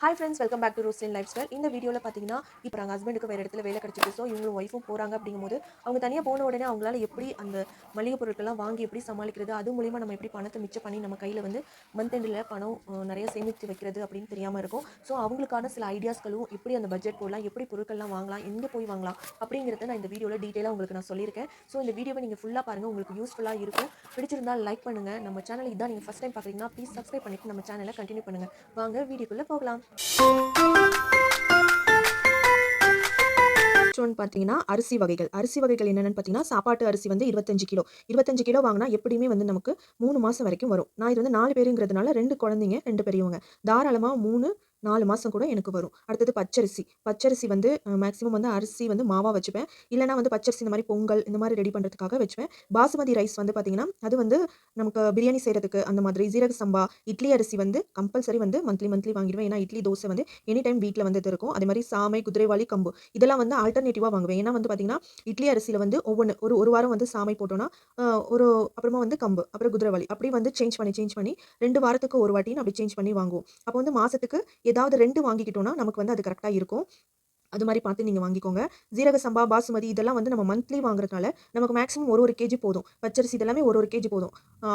Hi friends welcome back to ரோஸ்டின் life style இந்த வீடியோவில் பார்த்தீங்கன்னா இப்போ நாங்கள் ஹஸ்பண்டுக்கு வேறு இடத்துல வேலை கிடச்சிட்டு ஸோ இவங்களும் ஒய்ஃபும் போகிறாங்க அப்படிங்கும்போது அவங்க தனியாக போன உடனே அவங்களால எப்படி அந்த மளிகை பொருட்கள்லாம் வாங்கி எப்படி சமாளிக்கிறது அது மூலிமா நம்ம எப்படி பணத்தை மிச்சம் பண்ணி நம்ம கையில் வந்து மந்த் எண்டில் பணம் நிறைய சேமித்து வைக்கிறது அப்படின்னு தெரியாமல் இருக்கும். ஸோ அவங்களுக்கான சில ஐடியாஸ்களும் எப்படி அந்த பட்ஜெட் போடலாம் எப்படி பொருட்கள்லாம் வாங்கலாம் எங்கே போய் வாங்கலாம் அப்படிங்கிறத நான் இந்த வீடியோவில் டீட்டெயிலாக உங்களுக்கு நான் சொல்லியிருக்கேன். ஸோ இந்த வீடியோவை நீங்கள் ஃபுல்லாக பாருங்கள் உங்களுக்கு யூஸ்ஃபுல்லாக இருக்கும். பிடிச்சிருந்தால் லைக் பண்ணுங்கள் நம்ம சேனல் இதான் நீங்கள் ஃபஸ்ட் டைம் பார்க்குறீங்கன்னா ப்ளீஸ் சப்ஸ்கிரைப் பண்ணிட்டு நம்ம சேனலை கண்டினியூ பண்ணுங்கள் வாங்க வீடியோக்குள்ளே போகலாம். ஒன் பார்த்தீங்கன்னா அரிசி வகைகள். அரிசி வகைகள் என்னென்னு பார்த்தீங்கன்னா சாப்பாட்டு அரிசி வந்து இருபத்தஞ்சு கிலோ. இருபத்தஞ்சு கிலோ வாங்கினா எப்படியுமே வந்து நமக்கு மூணு மாதம் வரைக்கும் வரும். நான் இது வந்து நாலு பேருங்கிறதுனால ரெண்டு குழந்தைங்க ரெண்டு பெரியவங்க. தாராளமாக மூணு நாலு மாதம் கூட எனக்கு வரும். அடுத்தது பச்சரிசி. பச்சரிசி வந்து மேக்ஸிமம் வந்து அரிசி வந்து மாவாக வச்சுப்பேன். இல்லைனா வந்து பச்சரிசி இந்த மாதிரி பொங்கல் இந்த மாதிரி ரெடி பண்ணுறதுக்காக வச்சுப்பேன். பாசுமதி ரைஸ் வந்து பார்த்திங்கன்னா அது வந்து நமக்கு பிரியாணி செய்கிறதுக்கு அந்த மாதிரி ஜீரக சம்பா இட்லி அரிசி வந்து கம்பல்சரி வந்து மந்த்லி மந்த்லி வாங்கிடுவேன். ஏன்னா இட்லி தோசை வந்து எனி டைம் வீட்டில் வந்து இது இருக்கும். அதே மாதிரி சாமை குதிரைவாளி கம்பு இதெல்லாம் வந்து ஆல்டர்னேட்டிவாக வாங்குவேன். ஏன்னா வந்து பார்த்திங்கன்னா இட்லி அரிசியில் வந்து ஒவ்வொன்று ஒரு ஒரு வாரம் வந்து சாமை போட்டோன்னா ஒரு அப்புறமா வந்து கம்பு அப்புறம் குதிரைவாளி அப்படி வந்து சேஞ்ச் பண்ணி சேஞ்ச் பண்ணி ரெண்டு வாரத்துக்கு ஒரு வாட்டின்னு அப்படி சேஞ்ச் பண்ணி வாங்குவோம். அப்போ வந்து மாதத்துக்கு ஏதாவது ரெண்டு வாங்கிக்கிட்டோம்னா நமக்கு வந்து அது கரெக்டாக இருக்கும். அது மாதிரி பார்த்து நீங்கள் வாங்கிக்கோங்க. ஜீரக சம்பா பாசுமதி இதெல்லாம் வந்து நம்ம மந்த்லி வாங்குறதுனால நமக்கு மேக்ஸிமம் ஒரு ஒரு கேஜி போதும். பச்சரிசி இதெல்லாமே ஒரு ஒரு கேஜி போதும்.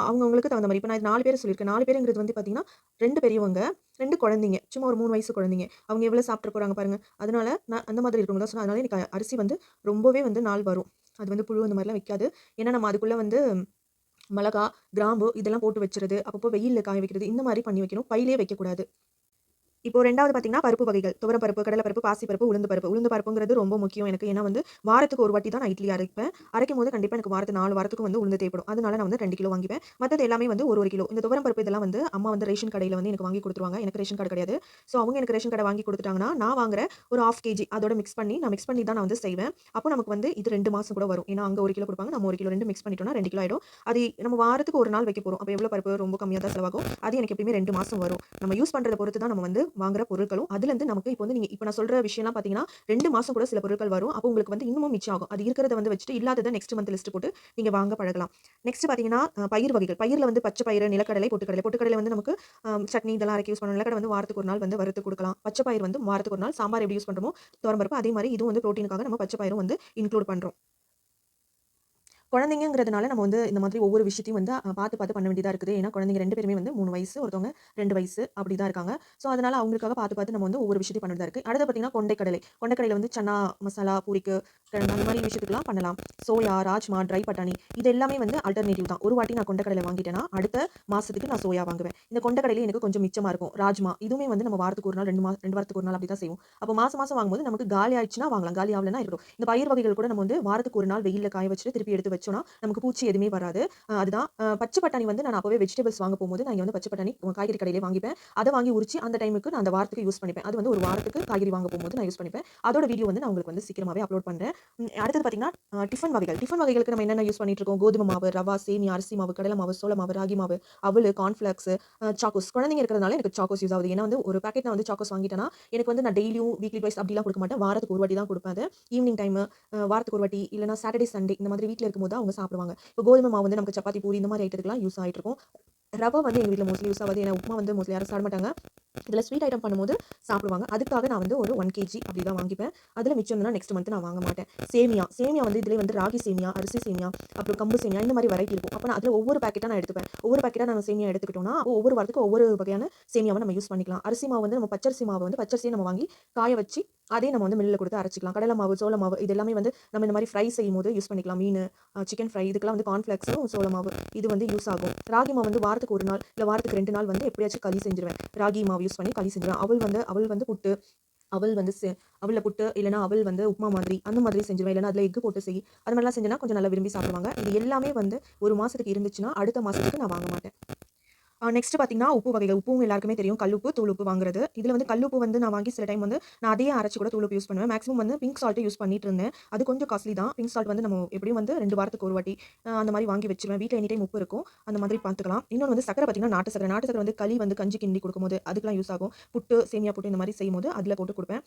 அவங்கவுங்களுக்கு தகுந்த மாதிரி. இப்போ நான் நாலு பேர் சொல்லியிருக்கேன். நாலு பேருங்கிறது வந்து பார்த்தீங்கன்னா ரெண்டு பெரியவங்க ரெண்டு குழந்தைங்க. சும்மா ஒரு மூணு வயசு குழந்தைங்க. அவங்க எவ்வளோ சாப்பிட்டு போகிறாங்க பாருங்கள் அதனால நான் அந்த மாதிரி இருக்கவங்க தான் அதனால எனக்கு அரிசி வந்து ரொம்பவே வந்து நாள் வரும். அது வந்து புழு அந்த மாதிரிலாம் வைக்காது. ஏன்னா நம்ம அதுக்குள்ளே வந்து மிளகா கிராம்பு இதெல்லாம் போட்டு வச்சுருது அப்பப்போ வெயிலில் காய வைக்கிறது இந்த மாதிரி பண்ணி வைக்கணும். பையிலே வைக்கக்கூடாது. இப்போ ரெண்டாவது பார்த்தீங்கன்னா பருப்பு வகைகள். துவரம் பருப்பு கடலை பருப்பு பாசி பருப்பு உளுந்து பருப்பு உளுந்து பருப்புங்கிறது ரொம்ப முக்கியம் எனக்கு. ஏன்னா வந்து வாரத்துக்கு ஒரு வாட்டி தான் நான் இட்லி அரைப்பேன். அரைக்கும் போது கண்டிப்பாக எனக்கு வாரத்து நாலு வாரத்துக்கு வந்து உளுந்து தேவைப்படும் அதனால நான் வந்து ரெண்டு கிலோ வாங்கிப்பேன். மற்றது எல்லாமே வந்து ஒரு ஒரு கிலோ. இந்த துவரம் பருப்பு இதெல்லாம் வந்து அம்மா வந்து ரேஷன் கடையில் வந்து எனக்கு வாங்கி கொடுத்துருவாங்க. எனக்கு ரேஷன் கார்டு கிடையாது. ஸோ அவங்க எனக்கு ரேஷன் கடை வாங்கி கொடுத்துட்டாங்கன்னா நான் வாங்குற ஒரு ஆஃப் கேஜி அதோட மிக்ஸ் பண்ணி நான் மிக்ஸ் பண்ணி தான் நான் வந்து செய்வேன். அப்போ நமக்கு வந்து இது ரெண்டு மாதம் கூட வரும். ஏன்னா அங்கே ஒரு கிலோ கொடுப்பாங்க. நம்ம ஒரு கிலோ ரெண்டு மிக்ஸ் பண்ணிட்டோம்னா ரெண்டு கிலோ ஆயிடும். அது நம்ம வாரத்துக்கு ஒரு நாள் வைக்க போகிறோம் அப்போ எவ்வளோ பருப்பு ரொம்ப கம்மியாக தான் செலவாகும். அது எனக்கு எப்பயுமே ரெண்டு மாதம் வரும். நம்ம யூஸ் பண்ணுறத பொறுத்து தான் நம்ம வந்து வாங்குற பொருட்களும் அதுலேருந்து நமக்கு இப்போ வந்து நீங்கள் இப்போ நான் சொல்கிற விஷயம்லாம் பார்த்தீங்கன்னா ரெண்டு மாதம் கூட சில பொருட்கள் வரும். அப்போ உங்களுக்கு வந்து இன்னமும் மிச்சம் ஆகும். அது இருக்கிறத வந்து வச்சுட்டு இல்லாததை நெக்ஸ்ட் மந்த் லிஸ்ட் போட்டு நீங்கள் வாங்க பழகலாம். நெக்ஸ்ட் பார்த்தீங்கன்னா பயிர் வகைகள். பயிரில் வந்து பச்சை பயிர் நிலக்கடலை பொட்டுக்கடலை. பொட்டுக்கடலை வந்து நமக்கு சட்னி இதெல்லாம் அரைக்க யூஸ் பண்ணணும் நிலக்கடை வந்து வாரத்துக்கு ஒரு நாள் வந்து வறுத்து கொடுக்கலாம். பச்சை பயிர் வந்து வாரத்துக்கு ஒரு நாள் சாம்பார் எப்படி யூஸ் பண்ணுறோமோ துவரம்பருப்பு அதே மாதிரி இதுவும் வந்து ப்ரோட்டீனுக்காக நம்ம பச்சை பயிரும் வந்து இன்க்ளூட் பண்ணுறோம் குழந்தைங்கிறதுனால நம்ம வந்து இந்த மாதிரி ஒவ்வொரு விஷயத்தையும் வந்து பார்த்து பார்த்து பண்ண வேண்டியதாக இருக்குது. ஏன்னா குழந்தைங்க ரெண்டு பேருமே வந்து மூணு வயசு ஒருத்தவங்க ரெண்டு வயசு அப்படி தான் இருக்காங்க. ஸோ அதனால அவங்களுக்காக பார்த்து பார்த்து நம்ம வந்து ஒவ்வொரு விஷயத்தையும் பண்ணுறதா இருக்குது. அடுத்து பார்த்தீங்கன்னா கொண்டைக்கடலை. கொண்டைக்கடலை வந்து சன்னா மசாலா பூரிக்கு கிழங்கு அந்த மாதிரி விஷயத்துக்குலாம் பண்ணலாம். சோயா ராஜ்மா ட்ரை பட்டாணி இது எல்லாமே வந்து அல்டர்னேட்டிவ் தான். ஒரு வாட்டி நான் கொண்டைக்கடலை வாங்கிட்டேன்னா அடுத்த மாதத்துக்கு நான் சோயா வாங்குவேன். இந்த கொண்டைக்கடலையும் எனக்கு கொஞ்சம் மிச்சமாக இருக்கும். ராஜ்மா இதுவுமே வந்து நம்ம வாரத்துக்கு ஒரு நாள் ரெண்டு மாசம் ரெண்டு வாரத்துக்கு ஒரு நாள் அப்படி தான் செய்வோம். அப்போ மாதம் மாதம் வாங்கும்போது நமக்கு காலி ஆயிடுச்சுன்னா வாங்கலாம். காலி ஆகலைன்னா இருக்கட்டும். இந்த பயிர் வகைகள் கூட நம்ம வந்து வாரத்துக்கு ஒரு நாள் வெயிலில் காய வச்சுட்டு திருப்பி எடுத்து வச்சோம்னா நமக்கு பூச்சி எதுவுமே வராது. அதுதான். பச்சை பட்டாணி வந்து நான் அப்போவே வெஜிடபிள்ஸ் வாங்க போகும்போது நான் இங்கே வந்து பச்சை பட்டாணி காய்கறி கடையிலே வாங்கிப்பேன். அதை வாங்கி உரிச்சு அந்த டைமுக்கு நான் அந்த வாரத்துக்கு யூஸ் பண்ணிப்பேன். அது வந்து ஒரு வாரத்துக்கு காய்கறி வாங்க போகும்போது நான் யூஸ் பண்ணிப்பேன். அதோட வீடியோ வந்து நான் உங்களுக்கு வந்து சீக்கிரமாகவே அப்லோட் பண்ணுறேன் அடுத்தது பார்த்தீங்கன்னா டிஃபன் வகைகள். டிஃபன் வகைகளுக்கு நம்ம என்னென்ன யூஸ் பண்ணிட்டு இருக்கோம்? கோதுமை மாவு ரவா சேமி அரிசி மாவு கடலை மாவு சோள மாவு ராகி மாவு அவள் கார்ன்ஃப்ளாக்ஸ் சாக்கோஸ் குழந்தைங்க இருக்கிறதுனால எனக்கு சாக்கோஸ் யூஸ் ஆகுது. ஏன்னா வந்து ஒரு பேக்கெட் நான் வந்து சாக்கோஸ் வாங்கிட்டேன்னா எனக்கு வந்து நான் டெய்லியும் வீக்லி வைஸ் அப்படிலாம் கொடுக்க மாட்டேன். வாரத்துக்கு ஒரு வாட்டி தான் கொடுப்பேன் அது. ஈவினிங் டைம் வாரத்துக்கு ஒரு வாட்டி இல்லைனா சாட்டர்டே சண்டே இந்த மாதிரி வீட்டில் இருக்கும்போது அவங்க சாப்பிடுவாங்க. இப்போ கோதுமை மாவு வந்து நமக்கு சப்பாத்தி பூரி இந்த மாதிரி ஐட்டத்துக்குலாம் யூஸ் ஆகிட்டு இருக்கும். ரவை வந்து எங்கள் வீட்டில் மோஸ்ட்லி யூஸ் ஆகுது. ஏன்னா உப்புமா வந்து மோஸ்ட்லி யாரும் சாப்பிட மாட்டாங்க. இதில் ஸ்வீட் ஐட்டம் பண்ணும்போது சாப்பிடுவாங்க. அதுக்காக நான் வந்து ஒரு ஒன் கேஜி அப்படி தான் வாங்கிப்பேன். அதில் மிச்சம் இருந்ததுன்னா நெக்ஸ்ட் மந்த் நான் வாங்க மாட்டேன். சேமியா. சேமியா வந்து இதில் வந்து ராகி சேமியா அரிசி சேமியா அப்புறம் கம்பு சேமியா இந்த மாதிரி வெரைட்டி இருக்கும். அப்போ நான் அதில் ஒவ்வொரு பேக்கெட்டாக நான் எடுத்துப்பேன். ஒவ்வொரு பேக்கெட்டாக நம்ம சேமியா எடுத்துக்கிட்டோம்னா ஒவ்வொரு வாரத்துக்கு ஒவ்வொரு வகையான சேமியாவை நம்ம யூஸ் பண்ணிக்கலாம். அரிசி மாவு வந்து நம்ம பச்சரிசி மாவு வந்து பச்சரிசியை நம்ம வாங்கி காய வச்சு அதே நம்ம வந்து மில்லில் கொடுத்து அரைச்சிக்கலாம். கடலை மாவு சோள மாவு இது எல்லாமே வந்து நம்ம இந்த மாதிரி ஃப்ரை செய்யும் போது யூஸ் பண்ணிக்கலாம். மீன் சிக்கன் ஃப்ரை இதுக்கெல்லாம் வந்து கார்ன்ஃப்ளெக்ஸும் சோள மாவு இது வந்து யூஸ் ஆகும். ராகி மாவு வந்து வாரத்துக்கு ஒரு நாள் இல்லை வாரத்துக்கு ரெண்டு நாள் வந்து எப்படியாச்சும் களி செஞ்சிருவேன். ராகி மாவு யூஸ் பண்ணி களி செஞ்சிருவேன். அவள் வந்து அவள் வந்து புட்டு அவள் வந்து செ அவளில் புட்டு இல்லைனா அவள் வந்து உப்மா மாதிரி அந்த மாதிரி செஞ்சுருவேன். இல்லைனா அதில் எக்கு போட்டு செய் அது மாதிரிலாம் செஞ்சேன்னா கொஞ்சம் நல்லா விரும்பி சாப்பிடுவாங்க. இது எல்லாமே வந்து ஒரு மாதத்துக்கு இருந்துச்சுன்னா அடுத்த மாதத்துக்கு நான் வாங்க மாட்டேன். நெக்ஸ்ட் பார்த்தீங்கன்னா உப்பு வகைகள். உப்பும் எல்லாருக்குமே தெரியும். கல்லுப்பு தூளுப்பு வாங்குறது. இதில் வந்து கல்லுப்பு வந்து நான் வாங்கி சில டைம் வந்து நான் அதையே அரைச்சி கூட தூளுப்பு யூஸ் பண்ணுவேன். மேக்ஸிமம் வந்து பிங்க் சால்ட் யூஸ் பண்ணிட்டு இருந்தேன். அது கொஞ்சம் காஸ்ட்லி தான். பிங்க் சால்ட் வந்து நம்ம எப்படியும் வந்து ரெண்டு வாரத்துக்கு ஒரு வாட்டி அந்த மாதிரி வாங்கி வச்சிருவேன். வீட்டில் எனி டைம் உப்பு இருக்கும். அந்த மாதிரி பார்த்துக்கலாம் இன்னொன்று வந்து சக்கரை பார்த்தீங்கன்னா நாட்டு சக்கரை நாட்டு சக்கரை வந்து களி வந்து கஞ்சி கிண்டி கொடுக்கும்போது அதுக்கெல்லாம் யூஸ் ஆகும். புட்டு சேமியா புட்டு இந்த மாதிரி செய்யும்போது அதில் போட்டு கொடுப்பேன்.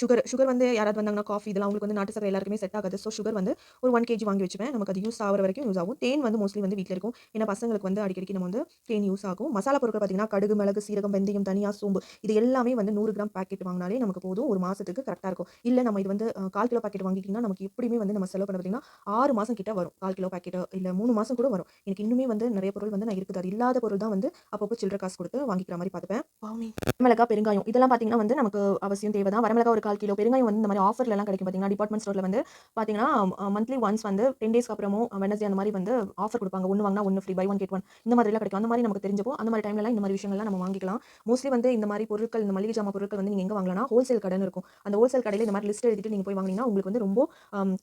சுகர் சுகர் வந்து யாராவது வந்தாங்கன்னா காஃபி இதெல்லாம் அவங்களுக்கு வந்து நாட்டு சக்கரை எல்லாருக்குமே செட் ஆகாது. ஸோ சுகர் வந்து ஒரு ஒன் கேஜி வாங்கி வச்சுப்பேன். நமக்கு அது யூஸ் ஆகிற வரைக்கும் யூஸ் ஆகும். தேன் வந்து மோஸ்ட்லி வந்து வீட்டில் இருக்கும். ஏன்னா பசங்களுக்கு வந்து அடிக்கடிக்கு நம்ம வந்து தேன் யூஸ் ஆகும் மசாலா பொருட்கள் பார்த்தீங்கன்னா கடுகு மிளகு சீரகம் வெந்தயம் தனியா சோம்பு இது எல்லாமே வந்து நூறு கிராம் பாக்கெட் வாங்கினாலே நமக்கு போதும். ஒரு மாதத்துக்கு கரெக்டாக இருக்கும். இல்லை நம்ம இது வந்து கால் கிலோ பாக்கெட் வாங்கிட்டிங்கன்னா நமக்கு எப்படியுமே வந்து நம்ம செலவு பண்ண பார்த்தீங்கன்னா ஆறு மாதம் கிட்ட வரும். கால் கிலோ பாக்கெட் இல்லை மூணு மாதம் கூட வரும். எனக்கு இன்னுமே வந்து நிறைய பொருள் வந்து நான் இருக்குது. அது இல்லாத பொருள் தான் வந்து அப்பப்போ சில்லற காசு கொடுத்து வாங்கிக்கிற மாதிரி பார்த்துப்பேன். பாவனி மிளகா பெருங்காயம் இதெல்லாம் பார்த்தீங்கன்னா வந்து நமக்கு அவசியம் தேவை தான் வரமிளகா ஒரு கால் கிலோ பெருங்காயம் வந்து இந்த மாதிரி ஆஃபர்லாம் கிடைக்கும் பார்த்தீங்கன்னா டிபார்ட்மெண்ட் ஸ்டோரில் வந்து பார்த்தீங்கன்னா மந்த்லி ஒன்ஸ் வந்து டென் டேஸ்க்கு அப்புறமும் வெனஸ்டே அந்த மாதிரி வந்து ஆஃபர் கொடுப்பாங்க. ஒன்று வாங்கினா ஒன்று free buy one get one இந்த மாதிரிலாம் கிடைக்கும். அந்த மாதிரி நமக்கு முடிஞ்சப்போ அந்த மாதிரி டைம்லலாம் இந்த மாதிரி விஷயங்கள்லாம் நம்ம வாங்கிக்கலாம். மோஸ்ட்லி வந்து இந்த மாதிரி பொருட்கள் இந்த மளிகை ஜாமா பொருட்கள் வந்து நீங்கள் எங்கே வாங்கலாம் ஹோல்சேல் கடைன்னு இருக்கும். அந்த ஹோல்சேல் கடையில் இந்த மாதிரி லிஸ்ட் எழுதிட்டு நீங்கள் போய் வாங்கினீங்கன்னா உங்களுக்கு வந்து ரொம்ப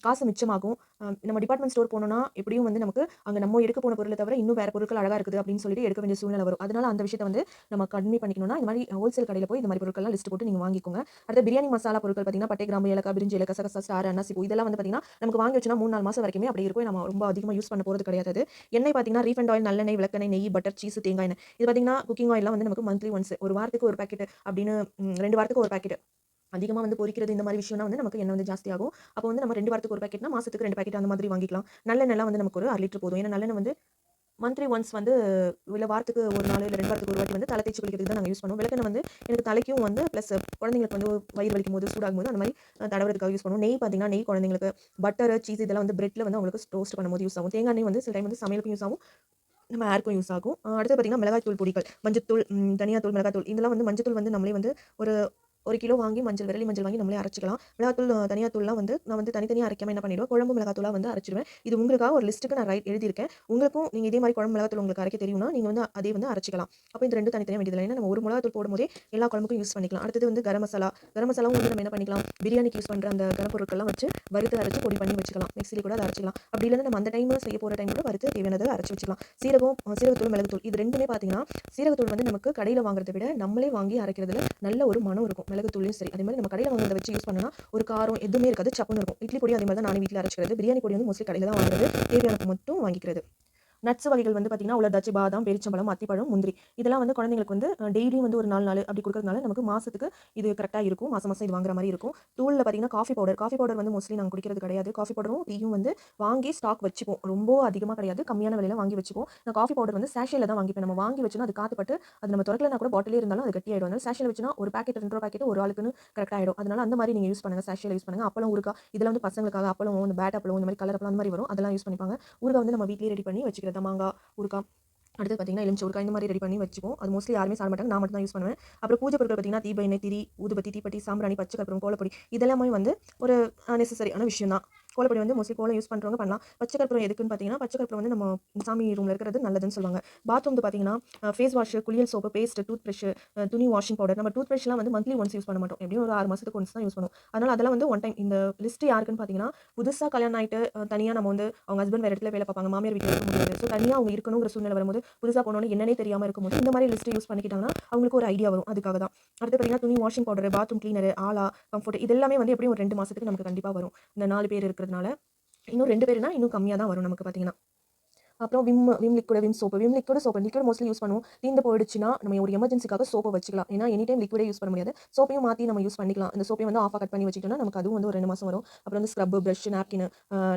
காசு மிச்சமாகும். நம்ம டிபார்ட்மெண்ட் ஸ்டோர் போனோம்னா எப்படியும் வந்து நமக்கு அங்கே நம்ம எடுக்க போன பொருளை தவிர இன்னும் வேறு பொருட்கள் அழகாக இருக்குது அப்படின்னு சொல்லிட்டு எடுக்க வேண்டிய சூழ்நிலை வரும். அதனால அந்த விஷயத்தை வந்து நம்ம கம்மி பண்ணிக்கணும்னா இந்த மாதிரி ஹோல்சேல் கடையில் போய் இந்த மாதிரி பொருட்கள்லாம் லிஸ்ட் போட்டு நீங்கள் வாங்கிக்கோங்க. அடுத்த பிரியாணி மசாலா பொருட்கள் பார்த்தீங்கன்னா பட்டை கிராம்பு இலக்கா பிரிஞ்சு ஏலக்காய் கசகசா ஸ்டார் அன்னாசி இதெல்லாம் வந்து பார்த்தீங்கன்னா நமக்கு வாங்கி வச்சுனா மூணு நாலு மாதம் வரைக்குமே அப்படி இருக்கும். நம்ம ரொம்ப அதிகமாக யூஸ் பண்ண போகிறது கிடையாது. எண்ணெய் பார்த்தீங்கன்னா ரீஃபண்ட் ஆயில் நல்லெண்ணெய் விளக்கெண்ணெய் நெய் பட்டர் சீஸ் தேங்காய் எண்ணெய் இது பார்த்திங்கன்னா குக்கிங் ஆயிலாம் வந்து நமக்கு மந்த்லி ஒன்ஸ் ஒரு வாரத்துக்கு ஒரு பாக்கெட் அப்படின்னு ரெண்டு வாரத்துக்கு ஒரு பாக்கெட் அதிகமாக வந்து பொரிக்கிறது இந்த மாதிரி விஷயம்னா வந்து நமக்கு எண்ணெய் வந்து ஜாஸ்தியாகும் அப்போ வந்து நம்ம ரெண்டு வாரத்துக்கு ஒரு பாக்கெட்னா மாதத்துக்கு ரெண்டு பாக்கெட் அந்த மாதிரி வாங்கிக்கலாம். நல்லெண்ணெய்லாம் வந்து நமக்கு ஒரு அரை லிட்டர் போதும். ஏன்னா நல்லெண்ணெய் வந்து மந்த்லி ஒன்ஸ் வந்து இல்லை வாரத்துக்கு ஒரு நாள் இல்லை ரெண்டு வாரத்துக்கு ஒரு வாட்டி வந்து தலை தேய்ச்சி குளிக்கிறதுக்கு தான் நாங்கள் யூஸ் பண்ணுவோம். விளக்கெண்ணெய் வந்து எனக்கு தலைக்கும் வந்து ப்ளஸ் குழந்தைங்களுக்கு வந்து வயிறு வலிக்கும் போது சூடாகும் போது அந்த மாதிரி தடவுறதுக்காக யூஸ் பண்ணுவோம். நெய் பார்த்தீங்கன்னா நெய் குழந்தைங்களுக்கு பட்டர் சீஸ் இதெல்லாம் வந்து பிரெட்டில் வந்து அவங்களுக்கு டோஸ்ட் பண்ணும்போது யூஸ் ஆகும். தேங்காய் எண்ணெய் வந்து சில டைம் வந்து சமையலுக்கும் யூஸ் ஆகும். நம்ம ஏருக்கும் யூஸ் ஆகும். அடுத்து பார்த்தீங்கன்னா மிளகாய்த்தூள் பொடிகள் மஞ்சத்தூள் தனியாத்தூள் மிளகாத்தூள் இதெல்லாம் வந்து மஞ்சத்தூள் வந்து நம்மளே வந்து ஒரு ஒரு கிலோ வாங்கி மஞ்சள் விரலி மஞ்சள் வாங்கி நம்மளே அரைச்சிக்கலாம். மிளகாத்தூள் தனியாத்தூள்லாம் வந்து நான் வந்து தனித்தனியாக அரைக்காமல் என்ன பண்ணிடுவேன்? குழம்பு மிளகாத்தூளாக வந்து அரைச்சிடுவேன். இது உங்களுக்காக ஒரு லிஸ்ட்டுக்கு நான் ரைட் எழுதியிருக்கேன். உங்களுக்கும் நீங்கள் இதே மாதிரி குழம்பு மிளகாத்தூள் உங்களுக்கு அரைக்க தெரியும்னா நீங்கள் வந்து அதே வந்து அரைச்சிக்கலாம். அப்போ இந்த ரெண்டு தனித்தனியாக வேண்டியதில்லை. ஏன்னா நம்ம ஒரு மிளகாத்தூள் போடும்போதே எல்லா குழம்புக்கும் யூஸ் பண்ணிக்கலாம். அடுத்தது வந்து கரம் மசாலா. கரம் மசாலாவும் வந்து நம்ம என்ன பண்ணிக்கலாம்? பிரியாணிக்கு யூஸ் பண்ணுற அந்த கரம் பொருட்கள்லாம் வச்சு வறுத்து அரைச்சி பொடி பண்ணி வச்சுக்கலாம். மிக்சியில் கூட அதை அரைச்சிக்கலாம். அப்படி இல்லைன்னா நம்ம அந்த டைமில் செய்ய போகிற டைம் கூட வறுத்து தேவையானதை அரைச்சி வச்சுக்கலாம். சீரகம் சீரகத்தூள் மிளகுத்தூள். இது ரெண்டுமே பார்த்தீங்கன்னா சீரகத்தூள் வந்து நமக்கு கடையில் வாங்குறதை விட நம்மளே வாங்கி அரைக்கிறதுல நல்ல ஒரு மனம் இருக்கும். மிளகுத்தூளையும் சரி அதே மாதிரி நம்ம கடையில் வாங்குறத வச்சு யூஸ் பண்ணனா ஒரு காரம் எதுவுமே இருக்காது சப்புன்னு இருக்கும். இட்லி பொடி அதே மாதிரி தான் நானே வீட்டில் அரைச்சிக்கிறது. பிரியாணி பொடி வந்து மோஸ்ட்லி கடையில் தான் வாங்குறது. தேவையானது மட்டும் வாங்கிக்கிறது. நட்ஸ் வகைகள் வந்து பார்த்தீங்கன்னா உலர்தாச்சி பாதாம் பெரிச்சம்பழம் அத்திப்பழம் முந்திரி. இதெல்லாம் வந்து குழந்தைங்களுக்கு வந்து டெய்லியும் வந்து ஒரு நாலு நாள் அப்படி கொடுக்கறதுனால நமக்கு மாசத்துக்கு இது கரெக்டாக இருக்கும். மாசம் மாசம் இது வாங்குற மாதிரி இருக்கும். தூளில் பார்த்தீங்கன்னா காஃபி பவுடர் காஃபி பவுடர் வந்து மோஸ்ட்லி நாங்கள் குடிக்கிறது கிடையாது. காஃபி பவுடரும் டீயும் வந்து வாங்கி ஸ்டாக் வச்சுப்போம். ரொம்ப அதிகமாக கிடையாது. கம்மியான விலையில வாங்கி வச்சுப்போம். நான் காஃபி பவுடர் வந்து சேஷையில் தான் வாங்கிப்பேன். நம்ம வாங்கி வச்சுனா அது காத்துப்பட்டு அது நம்ம திறக்கலனா கூட பாட்டிலே இருந்தாலும் அது கட்டி ஆயிடும். அதனால சேஷையில் வச்சுனா ஒரு பாக்கெட் ரெண்டு ரூபா பாக்கெட் ஒரு ஆளுக்குன்னு கரெக்டாக ஆயிடும். அதனால அந்த மாதிரி நீங்கள் யூஸ் பண்ணுங்க. சேஷையில் யூஸ் பண்ணுங்க. அப்பளம் ஊருக்கா இதில் வந்து பசங்களுக்காக அப்பளம் இந்த பேட் அப்பளம் இந்த மாதிரி கலர் அப்பளம் அந்த மாதிரி வரும். அதெல்லாம் யூஸ் பண்ணிப்பாங்க. ஊருக்கா வந்து நம்ம வீட்டிலே ரெடி பண்ணி வச்சுக்கிறது மாங்காய் ஊறுகாய் அடுத்து பார்த்தீங்கன்னா எலுமிச்சை ஊறுகாய் இந்த மாதிரி ரெடி பண்ணி வச்சுப்போம் அது மோஸ்ட்லி யாருமே சாப்பிட மாட்டாங்க. நான் மட்டும் தான் யூஸ் பண்ணுவேன். அப்புறம் பூஜை பொருட்கள் பார்த்தீங்கன்னா தீப எண்ணெய் திரி ஊதுபத்தி தீப்பட்டி சாம்பிராணி பச்சை கற்பூரம் கோலப்பொடி இதெல்லாமே வந்து ஒரு நெசசரியான விஷயம் தான் கோலப்பொடி வந்து மோஸ்ட்லி கோலம் யூஸ் பண்ணுறவங்க பண்ணலாம். பச்சை கற்பூரம் எதுக்குன்னு பார்த்தீங்கன்னா பச்சை கற்பூரம் வந்து நம்ம சாமி ரூமில் இருக்கிறது நல்லதுன்னு சொல்லுவாங்க. பாத்ரூம் பார்த்தீங்கன்னா ஃபேஸ் வாஷ் குளியல் சோப்பு பேஸ்ட் டூத் ப்ரஷ் துணி வாஷிங் பவுடர் நம்ம டூத் ப்ரஷ்லாம் வந்து மந்த்லி ஒன்ஸ் யூஸ் பண்ண மாட்டோம். எப்படியும் ஒரு ஆறு மாதத்துக்கு ஒன்ஸ் தான் யூஸ் பண்ணுவோம். அதனால் அதெல்லாம் வந்து ஒன் டைம் இந்த லிஸ்ட் யாருக்குன்னு பார்த்தீங்கன்னா புதுசாக கல்யாணம் ஆகிட்டு தனியாக நம்ம வந்து அவங்க ஹஸ்பண்ட் வேறு இடத்துல வேலை பார்ப்பாங்க. மாமியார் வீட்டில் இருக்க முடியாது. ஸோ தனியாக அவங்க இருக்கணுங்கிற சூழ்நிலை வரும்போது புதுசாக போனோன்னு என்னன்னே தெரியாமல் இருக்கும்போது இந்த மாதிரி லிஸ்ட் யூஸ் பண்ணிக்கிட்டாங்கன்னா அவங்களுக்கு ஒரு ஐடியா வரும். அதுக்காக தான். அடுத்து பார்த்தீங்கன்னா துணி washing powder bathroom cleaner Ala Comfort இது எல்லாமே வந்து எப்படியும் ஒரு ரெண்டு மாதத்துக்கு நமக்கு கண்டிப்பாக வரும். இந்த நாலு பேர் இருக்கிறதுனால இன்னும் ரெண்டு பேருனா இன்னும் கம்மியாக தான் வரும் நமக்கு பார்த்தீங்கன்னா அப்புறம் Vim Vim liquid Vim soap Vim liquid soap liquid mostly use பண்ணுவோம். தீந்து போயிடுச்சுன்னா நம்ம ஒரு எமர்ஜென்சிக்காக சோப்பை வச்சுக்கலாம். ஏன்னா எனி டைம் லிக்விடே யூஸ் பண்ண முடியாது. சோப்பையும் மாற்றி நம்ம யூஸ் பண்ணிக்கலாம். இந்த சோப்பையும் வந்து ஆஃபாக கட் பண்ணி வச்சுக்கிட்டோம்னா நமக்கு அதுவும் வந்து ஒரு ரெண்டு மாதம் வரும். அப்புறம் வந்து ஸ்க்ரப் ப்ரஷ் நாப்கின்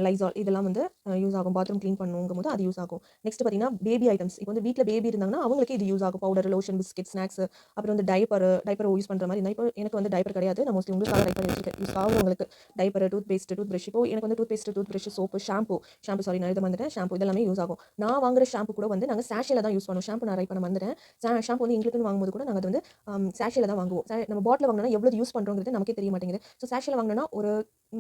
லைசால் இதெல்லாம் வந்து யூஸ் ஆகும். பாத்ரூம் க்ளீன் பண்ணுங்கும் போது அது யூஸ் ஆகும். நெக்ஸ்ட் பார்த்தீங்கன்னா பேபி ஐட்டம்ஸ் இப்போ வந்து வீட்டில் பேபி இருந்தாங்கன்னா அவங்களுக்கு இது யூஸ் ஆகும். பவுடர் லோஷன் பிஸ்கெட் ஸ்நாக்ஸ் அப்புறம் வந்து டைப்பர் டைப்பர் யூஸ் பண்ணுற மாதிரி. இருந்தால் இப்போ எனக்கு வந்து டைப்பர் கிடையாது. நான் மோஸ்ட்லி உங்களுக்காக டைப்பர் வச்சுருக்கேன். Use ஆகுறவங்களுக்கு diaper tooth paste tooth brush இப்போ எனக்கு வந்து tooth paste tooth brush soap shampoo shampoo sorry நான் இதை வந்துட்டேன் ஷாம்பு இதெல்லாமே யூஸ் ஆகும். நான் வாங்குற ஷாம்பு கூட வந்து நாங்கள் சாஷியில் தான் யூஸ் பண்ணுவோம். ஷாம்பு நான் ரைட் பண்ண வந்துட்டேன் ஷாம்பு வந்து எங்களுக்குன்னு வாங்கும்போது கூட நாங்கள் வந்து சாஷியில் தான் வாங்குவோம். நம்ம பாட்டில் வாங்கினா எவ்வளோ யூஸ் பண்ணுறோங்கிறது நமக்கே தெரிய மாட்டேங்குது. ஸோ சாஷியில் வாங்கினா ஒரு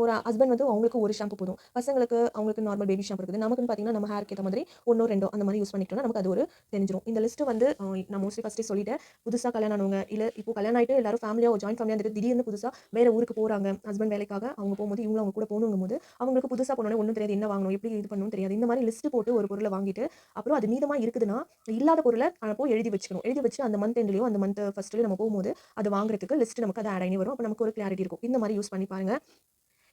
ஒரு ஹஸ்பண்ட் வந்து அவங்களுக்கு ஒரு ஷாம்பு போதும். பசங்களுக்கு அவங்களுக்கு நார்மல் பேபி ஷாம்பு இருக்குது. நமக்குன்னு பார்த்தீங்கன்னா நம்ம ஹேருக்கு ஏற்ற மாதிரி ஒன்றோ ரெண்டோ அந்த மாதிரி யூஸ் பண்ணிக்கிட்டோம்னா நமக்கு அது ஒரு தெரிஞ்சிடும் இந்த லிஸ்ட்டு வந்து நான் மோஸ்ட்லி ஃபஸ்ட்டே சொல்லிட்டேன். புதுசாக கல்யாணம் ஆனவங்க இல்லை இப்போ கல்யாணம் ஆகிட்டு எல்லாரும் ஃபேமிலியாக ஜாயின் ஃபேமிலியாக இருந்துட்டு திடீர்னு புதுசாக வேறு ஊருக்கு போகிறாங்க ஹஸ்பண்ட் வேலைக்காக அவங்க போகும்போது இவங்க அவங்க கூட போகணுங்கும் போது அவங்களுக்கு புதுசாக போனோடனே ஒன்றும் தெரியாது. என்ன வாங்கணும் எப்படி இது பண்ணணும் தெரியாது. இந்த மாதிரி லிஸ்ட் போட்டு ஒரு பொருள் வாங்கிட்டு அப்புறம் அது மீதமாக இருக்குதுன்னா இல்லாத பொருளை போய் எழுதி வச்சுக்கணும். எழுதி வச்சு அந்த மந்த் எண்ட்லையோ அந்த மந்த் ஃபஸ்ட்லேயோ நம்ம போகும்போது அது வாங்குறதுக்கு லிஸ்ட் நமக்கு அது ஆட் ஆகி வரும். அப்போ நமக்கு ஒரு கிளாரிட்டி இருக்கும். இந்த மாதிரி யூஸ் பண்ணி பாருங்க.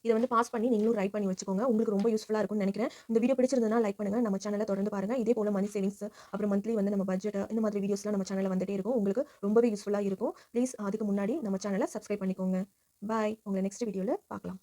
இதை வந்து பாஸ் பண்ணி நீங்களும் ரைட் பண்ணி வச்சுக்கோங்க. உங்களுக்கு ரொம்ப யூஸ்ஃபுல்லாக இருக்கும்னு நினைக்கிறேன். இந்த வீடியோ பிடிச்சிருந்ததுனா லைக் பண்ணுங்க. நம்ம சேனலை தொடர்ந்து பாருங்க. இதே போல மணி சேவிங்ஸ் அப்புறம் மந்த்லி வந்து நம்ம பட்ஜெட் இந்த மாதிரி வீடியோஸ்லாம் நம்ம சேனலில் வந்துட்டே இருக்கும். உங்களுக்கு ரொம்பவே யூஸ்ஃபுல்லாக இருக்கும். ப்ளீஸ் அதுக்கு முன்னாடி நம்ம சேனலை சப்ஸ்கிரைப் பண்ணிக்கோங்க. பாய் உங்களை நெக்ஸ்ட் வீடியோவில் பார்க்கலாம்.